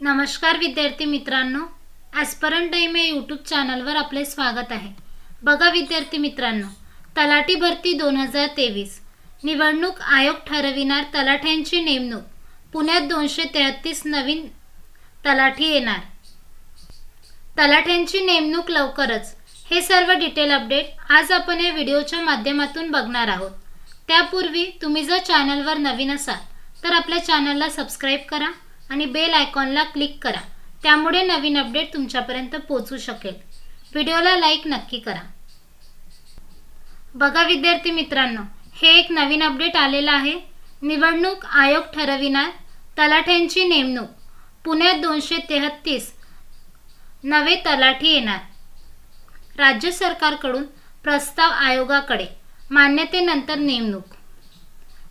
नमस्कार विद्यार्थी मित्रांनो ॲस्परंट टाईम या यूट्यूब चॅनलवर आपले स्वागत आहे. बघा विद्यार्थी मित्रांनो तलाठी भरती दोन हजार तेवीस. निवडणूक आयोग ठरविणार तलाठ्यांची नेमणूक. पुण्यात दोनशे तेहतीस नवीन तलाठी येणार. तलाठ्यांची नेमणूक लवकरच. हे सर्व डिटेल अपडेट आज आपण या व्हिडिओच्या माध्यमातून बघणार आहोत. त्यापूर्वी तुम्ही जर चॅनलवर नवीन असाल तर आपल्या चॅनलला सबस्क्राईब करा. आणि बेल आयकॉनला क्लिक करा. त्यामुळे नवीन अपडेट तुमच्यापर्यंत पोहोचू शकेल. व्हिडिओला लाईक नक्की करा. बघा विद्यार्थी मित्रांनो हे एक नवीन अपडेट आलेलं आहे. निवडणूक आयोग ठरविणार. तलाठ्यांची नेमणूक. पुण्यात दोनशे तेहत्तीस नवे तलाठी येणार. राज्य सरकारकडून प्रस्ताव आयोगाकडे. मान्यतेनंतर नेमणूक.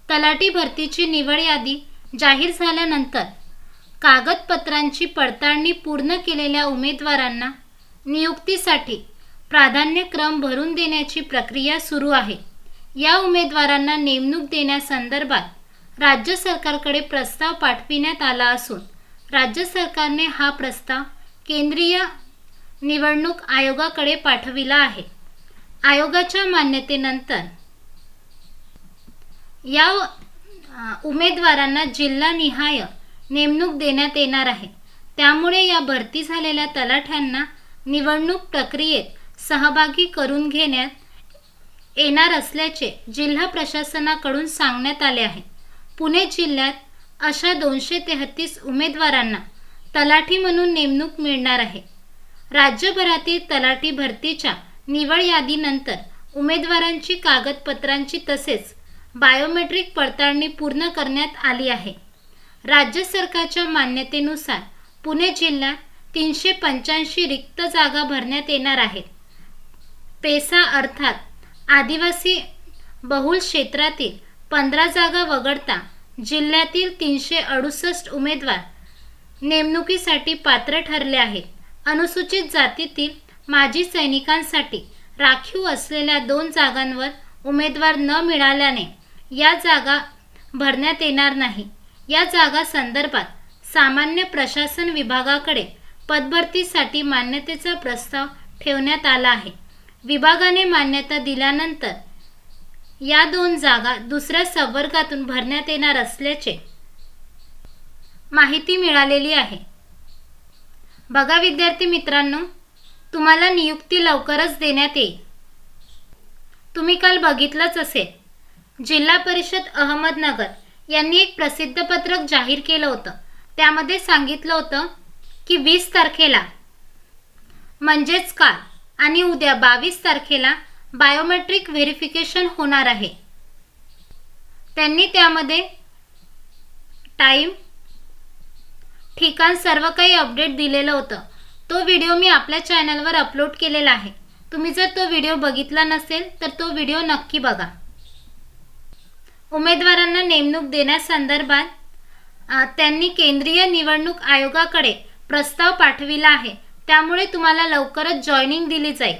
तलाठी भरतीची निवड यादी जाहीर झाल्यानंतर कागदपत्रांची पडताळणी पूर्ण केलेल्या उमेदवारांना नियुक्तीसाठी प्राधान्यक्रम भरून देण्याची प्रक्रिया सुरू आहे. या उमेदवारांना नेमणूक देण्यासंदर्भात राज्य सरकारकडे प्रस्ताव पाठविण्यात आला असून राज्य सरकारने हा प्रस्ताव केंद्रीय निवडणूक आयोगाकडे पाठविला आहे. आयोगाच्या मान्यतेनंतर या उमेदवारांना जिल्हानिहाय नेमणूक देण्यात येणार आहे. त्यामुळे या भरती झालेल्या तलाठ्यांना निवडणूक प्रक्रियेत सहभागी करून घेण्यात येणार असल्याचे जिल्हा प्रशासनाकडून सांगण्यात आले आहे. पुणे जिल्ह्यात अशा दोनशे तेहतीस उमेदवारांना तलाठी म्हणून नेमणूक मिळणार आहे. राज्यभरातील तलाठी भरतीच्या निवड यादीनंतर उमेदवारांची कागदपत्रांची तसेच बायोमेट्रिक पडताळणी पूर्ण करण्यात आली आहे. राज्य सरकारच्या मान्यतेनुसार पुणे जिल्ह्यात तीनशे पंच्याऐंशी रिक्त जागा भरण्यात येणार आहेत. पेसा अर्थात आदिवासी बहुल क्षेत्रातील पंधरा जागा वगळता जिल्ह्यातील तीनशे अडुसष्ट उमेदवार नेमणुकीसाठी पात्र ठरले आहेत. अनुसूचित जातीतील माजी सैनिकांसाठी राखीव असलेल्या दोन जागांवर उमेदवार न मिळाल्याने या जागा भरण्यात येणार नाही. या जागा संदर्भात सामान्य प्रशासन विभागाकडे पदभरतीसाठी मान्यतेचा प्रस्ताव ठेवण्यात आला आहे. विभागाने मान्यता दिल्यानंतर या दोन जागा दुसऱ्या संवर्गातून भरण्यात येणार असल्याचे माहिती मिळालेली आहे. बघा विद्यार्थी मित्रांनो तुम्हाला नियुक्ती लवकरच देण्यात येईल. तुम्ही काल बघितलंच असेल जिल्हा परिषद अहमदनगर यांनी एक प्रसिद्ध पत्रक जाहीर केलं होतं. त्यामध्ये सांगितलं होतं की वीस तारखेला म्हणजेच काल आणि उद्या बावीस तारखेला बायोमेट्रिक व्हेरिफिकेशन होणार आहे. त्यांनी त्यामध्ये टाईम ठिकाण सर्व काही अपडेट दिलेलं होतं. तो व्हिडिओ मी आपल्या चॅनलवर अपलोड केलेला आहे. तुम्ही जर तो व्हिडिओ बघितला नसेल तर तो व्हिडिओ नक्की बघा. उमेदवारांना नेमणूक देण्यासंदर्भात त्यांनी केंद्रीय निवडणूक आयोगाकडे प्रस्ताव पाठविला आहे. त्यामुळे तुम्हाला लवकरच जॉईनिंग दिली जाईल.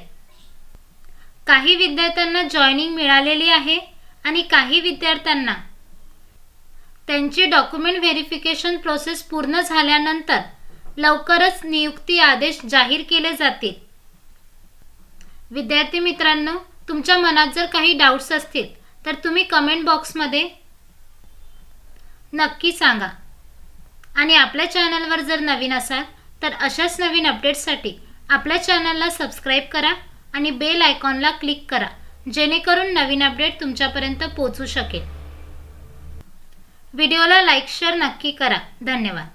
काही विद्यार्थ्यांना जॉईनिंग मिळालेली आहे आणि काही विद्यार्थ्यांना. त्यांची डॉक्युमेंट व्हेरिफिकेशन प्रोसेस पूर्ण झाल्यानंतर लवकरच नियुक्ती आदेश जाहीर केले जातील. विद्यार्थी मित्रांनो तुमच्या मनात जर काही डाऊट्स असतील तर तुम्ही कमेंट बॉक्समध्ये नक्की सांगा. आणि आपल्या चॅनलवर जर नवीन असाल तर अशाच नवीन अपडेट्ससाठी आपल्या चॅनलला सबस्क्राईब करा आणि बेल आयकॉनला क्लिक करा जेणेकरून नवीन अपडेट तुमच्यापर्यंत पोहोचू शकेल. व्हिडिओला लाईक शेअर नक्की करा. धन्यवाद.